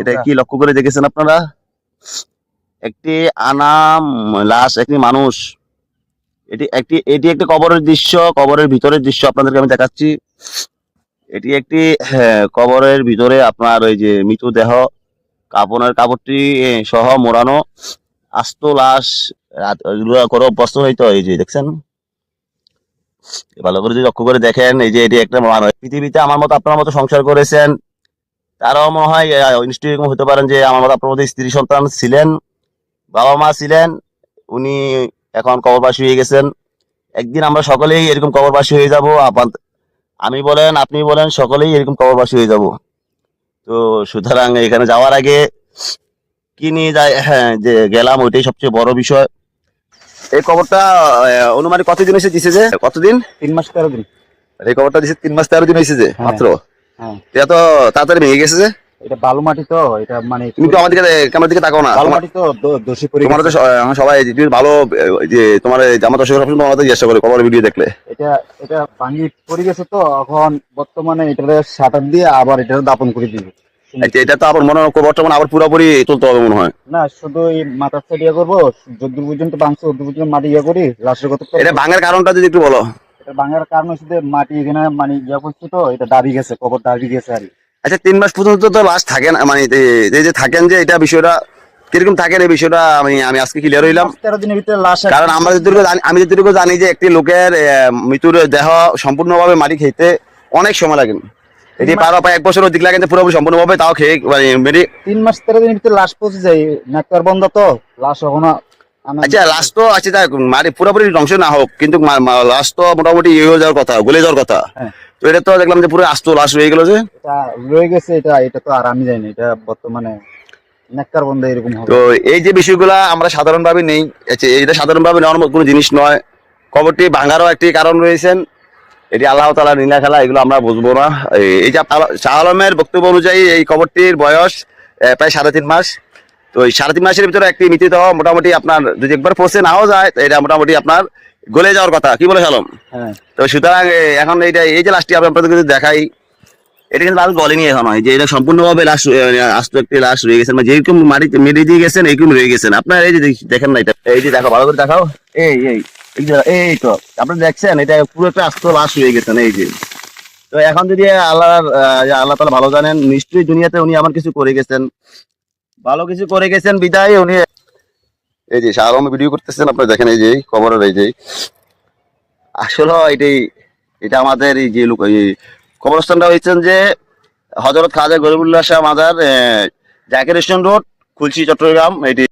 এটা কি লক্ষ্য করে দেখেছেন আপনারা? একটি আনাম লাশ একটি মানুষ। এটি একটি এটি একটি কবরের দৃশ্য কবরের ভিতরের দৃশ্য আপনাদেরকে আমি দেখাচ্ছি। এটি একটি হ্যাঁ, কবরের ভিতরে আপনার ওই যে মৃতদেহ কাপনের কাপড়টি সহ মোড়ানো আস্ত লাশ এগুলো করে অভ্যস্ত হইতো এই যে দেখছেন? ভালো করে যদি লক্ষ্য করে দেখেন এই যে এটি একটা মানুষ পৃথিবীতে আমার মতো আপনার মতো সংসার করেছেন। তারাও মনে হয় নিশ্চয়ই এরকম হতে পারেন যে আমার আপনার মতো স্ত্রী সন্তান ছিলেন বাবা মা ছিলেন উনি এখন কবরবাসী হয়ে গেছেন। একদিন আমরা সকলেই এরকম কবরবাসী হয়ে যাব আমি বলেন আপনি বলেন সকলেই এরকম কবরবাসী হয়ে যাব। তো সুতরাং এখানে যাওয়ার আগে কি নিয়ে যায় হ্যাঁ যে গেলাম ওইটাই সবচেয়ে বড় বিষয়। এই কবরটা আহ, অনুমানিক কতদিন এসে দিছে যে? কতদিন? তিন মাস তেরো দিন। এই কবরটা দিছে তিন মাস তেরো দিন হয়েছে যে হ্যাঁ। মাত্র? এটা তো তাড়াতাড়ি ভেঙে গেছে যে। এটা বালু মাটি তো এটা মানে তুমি তো আমার দিকে ক্যামেরার দিকে তাকাও না। বালু মাটি তো দোষী পড়ে তোমার তো আমরা সবাই তুমি ভালো যে তোমার জামা দর্শক তোমার জিজ্ঞাসা করে ভিডিও দেখলে? এটা এটা ভাঙি পড়ে গেছে তো এখন বর্তমানে এটা শাটার দিয়ে আবার এটা দাপন করে দিবে। আচ্ছা, এটা তো আবার মনে হয় কবরটা মানে আবার পুরোপুরি তুলতে হবে মনে হয়। না শুধু এই মাথার সাইড ইয়ে করব যদ্দূর পর্যন্ত ভাঙছে অদ্দূর পর্যন্ত মাটি ইয়ে করি লাশের কত এটা ভাঙার কারণটা যদি একটু বলো। ভাঙার কারণ হচ্ছে মাটি এখানে মানে ইয়ে করছে তো এটা দাবি গেছে কবর দাবি গেছে আর আচ্ছা তিন মাস পর্যন্ত তো লাশ থাকে না মানে এই- যে থাকেন যে এটা বিষয়টা কীরকম থাকেন এই বিষয়টা? আমি আমি আজকে ক্লিয়ার হইলাম। তেরো দিনের ভিতরে লাশ কারণ আমরা যতটুকু আমি যতটুকু জানি যে একটি লোকের মৃত্যুর দেহ সম্পূর্ণভাবে মাটি খেতে অনেক সময় লাগে। এটি পারো প্রায় এক বছর অধিক লাগে পুরোপুরি সম্পূর্ণভাবে তাও খেয়ে মানে মেরে তিন মাস তেরো দিনের ভিতরে লাশ পৌঁছে যায় নেকর বন্ধ তো লাশ এখনও আচ্ছা লাশ তো আছে তা পুরোপুরি ধ্বংস না হোক কিন্তু লাশ তো মোটামুটি ইয়ে হয়ে যাওয়ার কথা গলে যাওয়ার কথা। হ্যাঁ। তো এটা তো দেখলাম যে পুরো আস্ত লাশ গেল যে। রয়ে গেছে এটা এটা তো আর আমি জানি এটা বর্তমানে তো এই যে বিষয়গুলা আমরা সাধারণভাবে নেই আচ্ছা, এটা সাধারণভাবে নেওয়ার কোনো জিনিস নয়। কবরটি ভাঙারও একটি কারণ রয়েছেন। এটি আল্লাহ তালা নীলা খেলা এগুলো আমরা বুঝব না। এই- এই যে শাহ আলমের বক্তব্য অনুযায়ী এই কবরটির বয়স প্রায় সাড়ে তিন মাস। তো এই সাড়ে তিন মাসের ভিতরে একটি মৃতদেহ মোটামুটি আপনার যদি একবার পচে নাও যায় তো এটা মোটামুটি আপনার গলে যাওয়ার কথা। কি বলে সালম? হ্যাঁ। তো সুতরাং এখন এইটা এই যে লাশটি আমি আপনাদেরকে যদি দেখাই এটা কিন্তু লাশ গলেনি এখন। যে এটা সম্পূর্ণভাবে লাশ আস্ত একটি লাশ রয়ে গেছেন মানে যেরকম মাটিতে মেরে দিয়ে গেছেন এইরকম রয়ে গেছেন। আপনার এই যে দেখেন না এটা। এই যে দেখো ভালো করে দেখাও। এই এই এই এই তো আপনি দেখছেন? এটা পুরো একটা আস্ত লাশ হয়ে গেছেন এই যে। তো এখন যদি আল্লাহ আল্লাহ তালা ভালো জানেন নিশ্চয়ই দুনিয়াতে উনি আমার কিছু করে গেছেন। ভালো কিছু করে গেছেন, বিদায়। উনি এই যে আলম ভিডিও করতেছেন আপনি দেখেন এই যে খবরের এই যে। আসলে এটাই, এটা আমাদের এই যে লোক কবরস্থানটা হয়েছেন যে হজরত খাজা গরিবুল্লাহ শাহ মাজার জাকির হোসেন রোড, খুলশি, চট্টগ্রাম, এটি